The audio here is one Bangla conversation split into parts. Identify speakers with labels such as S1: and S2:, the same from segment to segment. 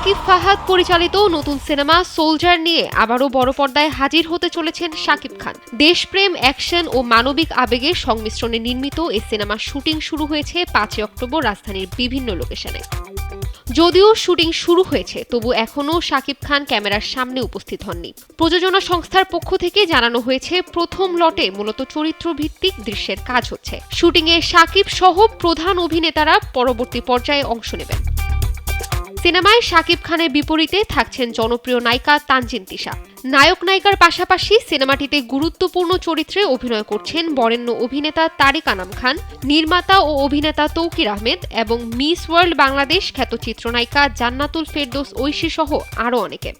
S1: সাকিব ফাহাদ পরিচালিত নতুন সিনেমা সোলজার নিয়ে আবারও বড় পর্দায় হাজির হতে চলেছেন সাকিব খান। দেশপ্রেম, অ্যাকশন ও মানবিক আবেগের সংমিশ্রণে নির্মিত এই সিনেমার শুটিং শুরু হয়েছে পাঁচই অক্টোবর রাজধানীর বিভিন্ন লোকেশনে। যদিও শুটিং শুরু হয়েছে, তবু এখনও শাকিব খান ক্যামেরার সামনে উপস্থিত হননি। প্রযোজনা সংস্থার পক্ষ থেকে জানানো হয়েছে, প্রথম লটে মূলত চরিত্র ভিত্তিক দৃশ্যের কাজ হচ্ছে। শুটিংয়ে শাকিব সহ প্রধান অভিনেতারা পরবর্তী পর্যায়ে অংশ নেবেন। সিনেমায় শাকিব খানের বিপরীতে থাকছেন জনপ্রিয় নায়িকা তানজিন তিশা। নায়ক নায়িকার পাশাপাশি সিনেমাটিতে গুরুত্বপূর্ণ চরিত্রে অভিনয় করছেন বরেণ্য অভিনেতা তারিক আনাম খান, নির্মাতা ও অভিনেতা তৌকির আহমেদ এবং মিস ওয়ার্ল্ড বাংলাদেশ খ্যাত চিত্রনায়িকা জান্নাতুল ফেরদোস ঐশী সহ আরও অনেকে।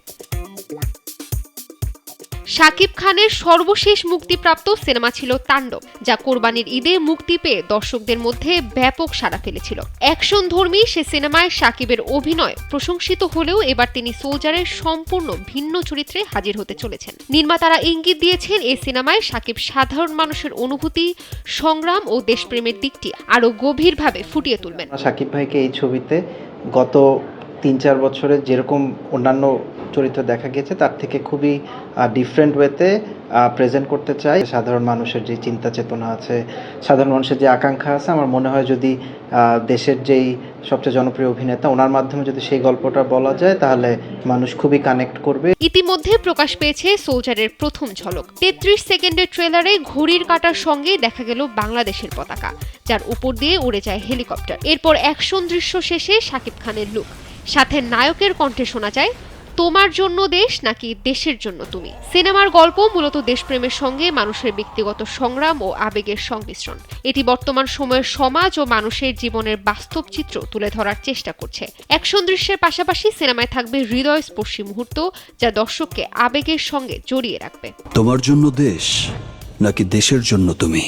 S1: শাকিব খানের সর্বশেষ মুক্তিপ্রাপ্ত সিনেমা ছিল তাণ্ডব, যা কোরবানির ঈদে মুক্তি পেয়ে দর্শকদের মধ্যে ব্যাপক সাড়া ফেলেছিল। অ্যাকশন ধর্মী সে সিনেমায় শাকিবের অভিনয় প্রশংসিত হলেও এবার তিনি সোলজারের সম্পূর্ণ ভিন্ন চরিত্রে হাজির হতে চলেছেন। নির্মাতারা ইঙ্গিত দিয়েছেন এই সিনেমায় শাকিব সাধারণ মানুষের অনুভূতি, সংগ্রাম ও দেশপ্রেমের দিকটি আরও গভীরভাবে ফুটিয়ে তুলবেন।
S2: সাকিব ভাইকে এই ছবিতে গত তিন চার বছরে যেরকম অন্যান্য চরিত্র দেখা গেছে তার থেকে খুবই ডিফারেন্ট ওয়েতে প্রেজেন্ট করতে চাই। সাধারণ মানুষের যে চিন্তা চেতনা আছে, সাধারণ মানুষের যে আকাঙ্ক্ষা আছে, আমার মনে হয় যদি দেশের যেই সবচেয়ে জনপ্রিয় অভিনেতা, ওনার মাধ্যমে যদি সেই গল্পটা বলা যায়, তাহলে মানুষ খুবই কানেক্ট করবে।
S1: ইতিমধ্যে প্রকাশ পেয়েছে সোলজারের প্রথম ঝলক। তেত্রিশ সেকেন্ডের ট্রেলারে ঘড়ির কাটার সঙ্গে দেখা গেল বাংলাদেশের পতাকা, যার উপর দিয়ে উড়ে যায় হেলিকপ্টার। এরপর অ্যাকশন দৃশ্য শেষে শাকিব খানের লুক সাথে নায়কের কণ্ঠে শোনা যায়, তোমার জন্য দেশ নাকি দেশের জন্য তুমি? সিনেমার গল্প মূলত দেশপ্রেমের সঙ্গে মানুষের ব্যক্তিগত সংগ্রাম ও আবেগের সংমিশ্রণ। এটি বর্তমান সময়ের সমাজ ও মানুষের জীবনের বাস্তব চিত্র তুলে ধরার চেষ্টা করছে। অ্যাকশন দৃশ্যের পাশাপাশি সিনেমায় থাকবে হৃদয়স্পর্শী মুহূর্ত, যা দর্শককে আবেগের সঙ্গে জড়িয়ে রাখবে।
S3: তোমার জন্য দেশ নাকি দেশের জন্য তুমি?